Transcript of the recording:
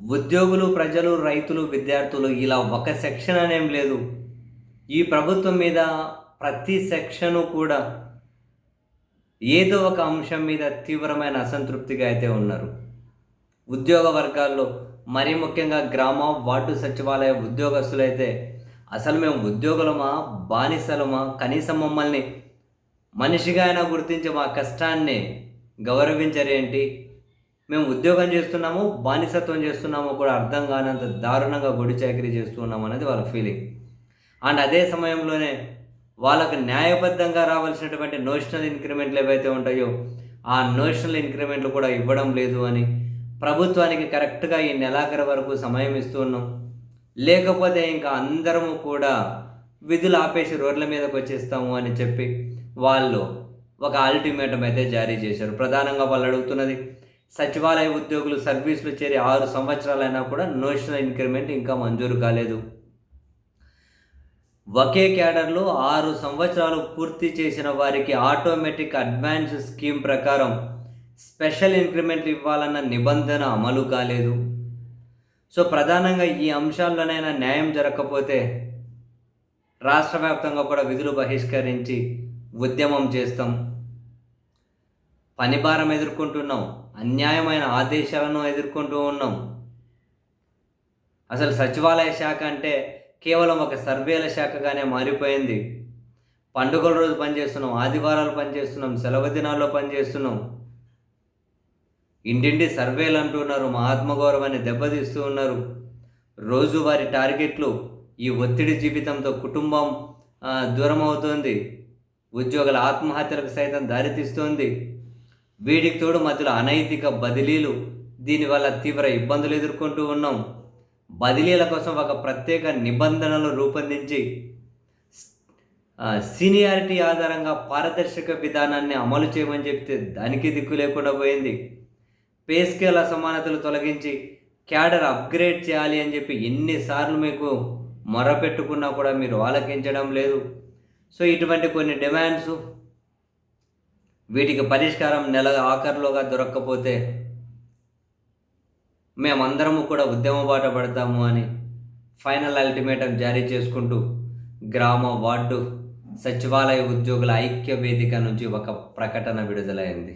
ఉద్యోగులు ప్రజలు రైతులు విద్యార్థులు ఇలా ఒక సెక్షన్ అనేం లేదు. ఈ ప్రభుత్వం మీద ప్రతి సెక్షను కూడా ఏదో ఒక అంశం మీద తీవ్రమైన అసంతృప్తిగా అయితే ఉన్నారు. ఉద్యోగ వర్గాల్లో మరీ ముఖ్యంగా గ్రామ వార్డు సచివాలయ ఉద్యోగస్తులైతే అసలు మేము ఉద్యోగులమా బానిసలమా కనీసం మమ్మల్ని మనిషిగా అయినా గుర్తించి మా కష్టాన్ని గౌరవించరేంటి? మేము ఉద్యోగం చేస్తున్నాము బానిసత్వం చేస్తున్నామో కూడా అర్థం కానంత దారుణంగా గుడి చాకరీ చేస్తున్నాం అనేది వాళ్ళ ఫీలింగ్ అండ్ అదే సమయంలోనే వాళ్ళకు న్యాయబద్ధంగా రావాల్సినటువంటి నోషనల్ ఇంక్రిమెంట్లు ఏవైతే ఉంటాయో ఆ నోషనల్ ఇంక్రిమెంట్లు కూడా ఇవ్వడం లేదు అని ప్రభుత్వానికి కరెక్ట్గా ఈ నెలాఖరు వరకు సమయం ఇస్తున్నాం లేకపోతే ఇంకా అందరము కూడా విధులు ఆపేసి రోడ్ల మీదకి వచ్చేస్తాము అని చెప్పి వాళ్ళు ఒక అల్టిమేటం అయితే జారీ చేశారు. ప్రధానంగా వాళ్ళు అడుగుతున్నది సచివాలయ ఉద్యోగులు సర్వీసులు చేరి ఆరు సంవత్సరాలైనా కూడా నోషనల్ ఇంక్రిమెంట్ ఇంకా మంజూరు కాలేదు. ఒకే క్యాడర్లో ఆరు సంవత్సరాలు పూర్తి చేసిన వారికి ఆటోమేటిక్ అడ్వాన్స్ స్కీమ్ ప్రకారం స్పెషల్ ఇంక్రిమెంట్ ఇవ్వాలన్న నిబంధన అమలు కాలేదు. సో ప్రధానంగా ఈ అంశాల్లోనైనా న్యాయం జరగకపోతే రాష్ట్ర వ్యాప్తంగా కూడా విధులు బహిష్కరించి ఉద్యమం చేస్తాం. పనిభారం ఎదుర్కొంటున్నాం. అన్యాయమైన ఆదేశాలను ఎదుర్కొంటూ ఉన్నాం. అసలు సచివాలయ శాఖ అంటే కేవలం ఒక సర్వేల శాఖగానే మారిపోయింది. పండుగల రోజు పనిచేస్తున్నాం ఆదివారాలు పనిచేస్తున్నాం సెలవు దినాల్లో పనిచేస్తున్నాం. ఇంటింటి సర్వేలు అంటున్నారు మా ఆత్మగౌరవాన్ని దెబ్బతీస్తూ ఉన్నారు. రోజువారి టార్గెట్లు ఈ ఒత్తిడి జీవితంతో కుటుంబం దూరం అవుతోంది ఉద్యోగుల ఆత్మహత్యలకు సైతం దారితీస్తోంది. వీటికి తోడు మధ్యలో అనైతిక బదిలీలు దీనివల్ల తీవ్ర ఇబ్బందులు ఎదుర్కొంటూ ఉన్నాం. బదిలీల కోసం ఒక ప్రత్యేక నిబంధనలు రూపొందించి సీనియారిటీ ఆధారంగా పారదర్శక విధానాన్ని అమలు చేయమని చెప్తే దానికి దిక్కు లేకుండా పోయింది. పే స్కేల్ అసమానతలు తొలగించి క్యాడర్ అప్గ్రేడ్ చేయాలి అని చెప్పి ఎన్నిసార్లు మీకు మొరపెట్టుకున్నా కూడా మీరు ఆలకించడం లేదు. సో ఇటువంటి కొన్ని డిమాండ్స్ వీటికి పరిష్కారం నెల ఆఖరిలోగా దొరక్కపోతే మేమందరము కూడా ఉద్యమ బాట పడతాము అని ఫైనల్ అల్టిమేటం జారీ చేసుకుంటూ గ్రామ వార్డు సచివాలయ ఉద్యోగుల ఐక్య వేదిక నుంచి ఒక ప్రకటన విడుదలైంది.